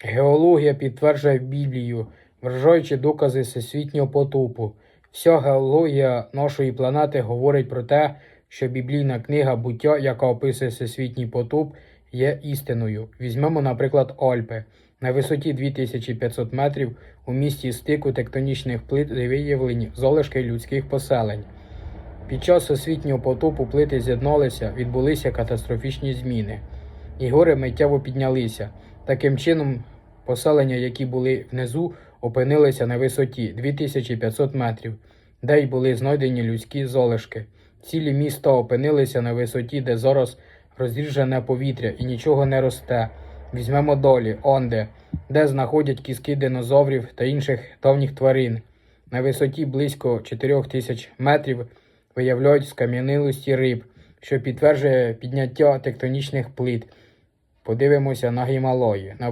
Геологія підтверджує Біблію, вражаючи докази всесвітнього потопу. Вся геологія нашої планети говорить про те, що біблійна книга буття, яка описує всесвітній потоп, є істиною. Візьмемо, наприклад, Альпи. На висоті 2500 метрів у місті стику тектонічних плит виявлені залишки людських поселень. Під час освітнього потопу плити з'єдналися, відбулися катастрофічні зміни. І гори миттєво піднялися. Таким чином, поселення, які були внизу, опинилися на висоті 2500 метрів, де й були знайдені людські залишки. Цілі міста опинилися на висоті, де зараз розріжене повітря і нічого не росте. Візьмемо долі, онде, де знаходять кістки динозаврів та інших давніх тварин. На висоті близько 4000 метрів виявляють скам'янилості риб, що підтверджує підняття тектонічних плит. Подивимося на Гімалої. На